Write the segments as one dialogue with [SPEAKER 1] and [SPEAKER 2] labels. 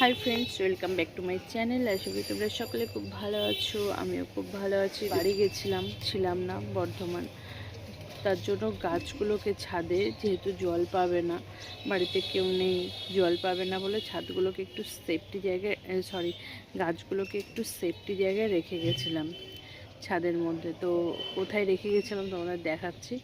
[SPEAKER 1] Hi friends welcome back to my channel আশা করি তোমরা সকলে খুব ভালো আছো, আমিও খুব ভালো আছি। বাড়ি গেছিলাম, ছিলাম না বর্ধমান। তার জন্য গাছগুলোকে ছাদে, যেহেতু জল পাবে না, বাড়িতে কেউ নেই, জল পাবে না বলে ছাদগুলোকে একটু সেফটি জায়গায় সরি গাছগুলোকে একটু সেফটি জায়গায় রেখে গেছিলাম ছাদের মধ্যে। তো কোথায় রেখে গেছিলাম তোমাদের দেখাচ্ছি।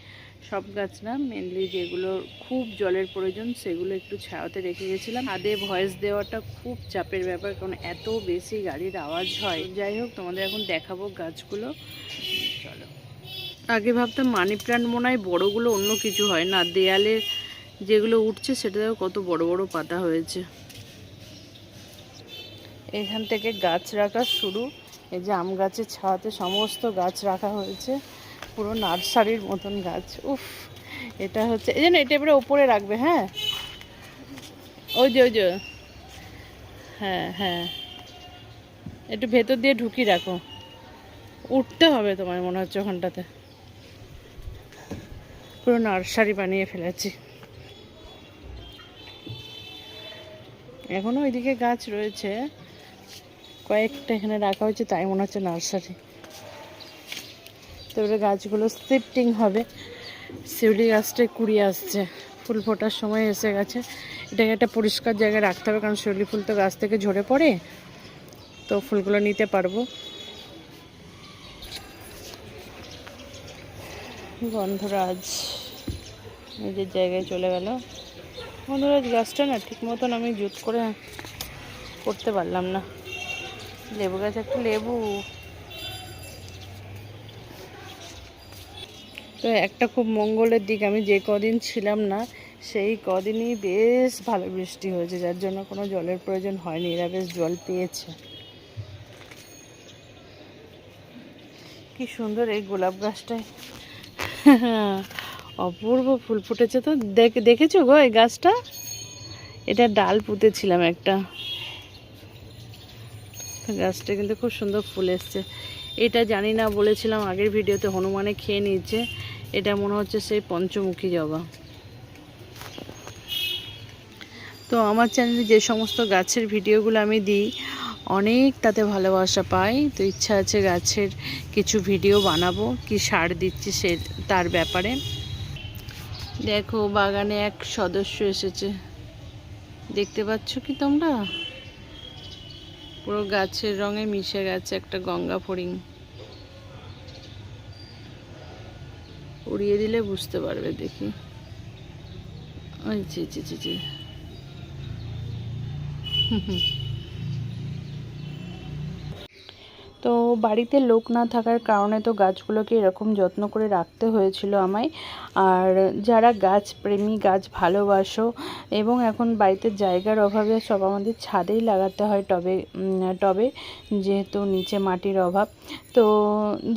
[SPEAKER 1] সব গাছ না মেনলি যেগুলো খুব জলের প্রয়োজন, সেগুলো একটু ছায়াতে রেখে গেছিলাম। আদে ভয়েস দেওয়াটা খুব চাপের ব্যাপার, কারণ এত বেশি গাড়ির আওয়াজ হয়। যাই হোক, তোমাদের এখন দেখাবো গাছগুলো। চলো। আগে ভাবতাম মানি প্ল্যান্ট মনে হয় বড়োগুলো অন্য কিছু হয় না। দেয়ালে যেগুলো উঠছে, সেটাতেও কত বড় বড় পাতা হয়েছে। এখান থেকে গাছ রাখা শুরু। এই যে আম গাছের ছাওয়াতে সমস্ত গাছ রাখা হয়েছে। পুরো নার্সারির মতন গাছ। উফ, এটা হচ্ছে, এই জন্য এটা এবারে ওপরে রাখবে হ্যাঁ? ওই যে ওই যে। হ্যাঁ হ্যাঁ। একটু ভেতর দিয়ে ঢুকি রাখো। উঠতে হবে তোমার মনে হচ্ছে ওখানটাতে। পুরো নার্সারি বানিয়ে ফেলেছি। এখনও ওইদিকে গাছ রয়েছে। কয়েকটা এখানে রাখা হয়েছে, তাই মনে হচ্ছে নার্সারি। তো এবারে গাছগুলো শিফটিং হবে। শিউলি গাছটায় কুড়িয়ে আসছে। ফুল ফোটার সময় এসে গেছে। এটাকে একটা পরিষ্কার জায়গায় রাখতে হবে, কারণ শিউলি ফুল তো গাছ থেকে ঝরে পড়ে। তো ফুলগুলো নিতে পারব। গন্ধরাজ নিজের জায়গায় চলে গেল। গন্ধরাজ গাছটা না ঠিক মতন আমি জুত করে করতে পারলাম না। লেবু গাছ একটা লেবু। তো একটা খুব মঙ্গলের দিক, আমি যে কদিন ছিলাম না, সেই কদিনই বেশ ভালো বৃষ্টি হয়েছে, যার জন্য কোনো জলের প্রয়োজন হয়নি এরা বেশ জল পেয়েছে। কি সুন্দর এই গোলাপ গাছটায়। অপূর্ব ফুল ফুটেছে তো, দেখ, দেখেছ গো এই গাছটা? এটা ডাল পুঁতেছিলাম একটা। গাছটা কিন্তু খুব সুন্দর ফুল এসছে। এটা জানি না, বলেছিলাম আগের ভিডিওতে হনুমানে খেয়ে নিয়েছে। এটা মনে হচ্ছে সেই পঞ্চমুখী জবা। তো আমার চ্যানেলে যে সমস্ত গাছের ভিডিওগুলো আমি দিই, অনেক তাতে ভালোবাসা পাই। তো ইচ্ছা আছে গাছের কিছু ভিডিও বানাবো, কি সার দিচ্ছি সে, তার ব্যাপারে। দেখো, বাগানে এক সদস্য এসেছে। দেখতে পাচ্ছ কি তোমরা? পুরো গাছের রঙে মিশে গেছে একটা গঙ্গা ফড়িং। উড়িয়ে দিলে বুঝতে পারবে দেখি। ওই জি জি হুম জি তো বাড়িতে লোক না থাকার কারণে তো গাছগুলোকে এরকম যত্ন করে রাখতে হয়েছিল আমায়। আর যারা গাছ প্রেমী, গাছ ভালোবাসো এবং এখন বাড়িতে জায়গার অভাবে সব আমাদের ছাদেই লাগাতে হয় টবে টবে, যেহেতু নিচে মাটির অভাব। তো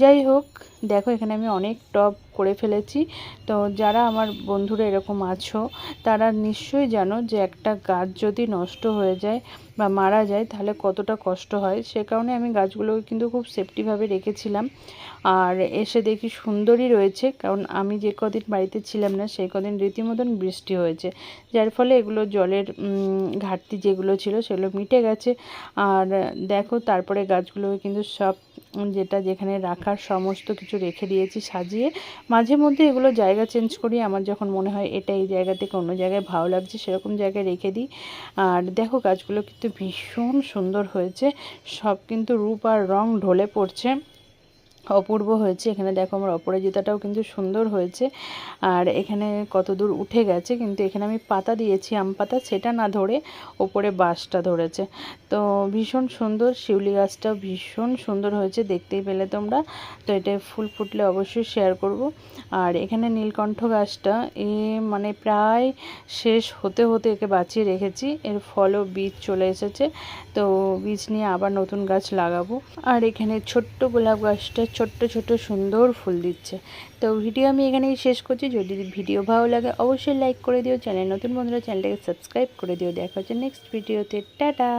[SPEAKER 1] যাই হোক, দেখো এখানে আমি অনেক টব করে ফেলেছি। তো যারা আমার বন্ধুরা এরকম আছো, তারা নিশ্চয়ই জানো যে একটা গাছ যদি নষ্ট হয়ে যায় বা মারা যায়, তাহলে কতটা কষ্ট হয়। সে কারণে আমি গাছগুলোকে কিন্তু খুব সেফটিভাবে রেখেছিলাম। আর এসে দেখি সুন্দরই রয়েছে, কারণ আমি যে কদিন বাড়িতে ছিলাম না, সেই কদিন রীতিমতন বৃষ্টি হয়েছে। যার ফলে এগুলো জলের ঘাটতি যেগুলো ছিল, সেগুলো মিটে গেছে। আর দেখো তারপরে গাছগুলোকে কিন্তু সব যেটা যেখানে রাখার সমস্ত কিছু রেখে দিয়েছি, সাজিয়ে মাঝে মধ্যে এগুলো জায়গা চেঞ্জ করি। আমার যখন মনে হয় এটা এই জায়গা থেকে অন্য জায়গায় ভালো লাগছে সেরকম জায়গায় রেখে দিই। আর দেখো গাছগুলো কিন্তু ভীষণ সুন্দর হয়েছে। সব কিন্তু রূপ আর রং ঢলে পড়ছে। অপূর্ব হয়েছে। এখানে দেখো আমার অপরাজিতাটাও কিন্তু সুন্দর হয়েছে। আর এখানে কত দূর উঠে গেছে, কিন্তু এখানে আমি পাতা দিয়েছি, আম পাতা, সেটা না ধরে ওপরে বাঁশটা ধরেছে। তো ভীষণ সুন্দর, শিউলি গাছটাও ভীষণ সুন্দর হয়েছে, দেখতেই পেলে তোমরা। তো এটা ফুল ফুটলে অবশ্যই শেয়ার করব। আর এখানে নীলকণ্ঠ গাছটা, এ মানে প্রায় শেষ হতে হতে একে বাঁচিয়ে রেখেছি। এর ফলও বীজ চলে এসেছে। তো বীজ নিয়ে আবার নতুন গাছ লাগাবো। আর এখানে ছোট্ট গোলাপ গাছটা ছোট্ট ছোট্ট সুন্দর ফুল দিচ্ছে। তো ভিডিও আমি এখানেই শেষ করছি। যদি ভিডিও ভালো লাগে, অবশ্যই লাইক করে দিও। চ্যানেল নতুন বন্ধুরা, চ্যানেলটাকে সাবস্ক্রাইব করে দিও। দেখা হচ্ছে নেক্সট ভিডিওতে টাটা!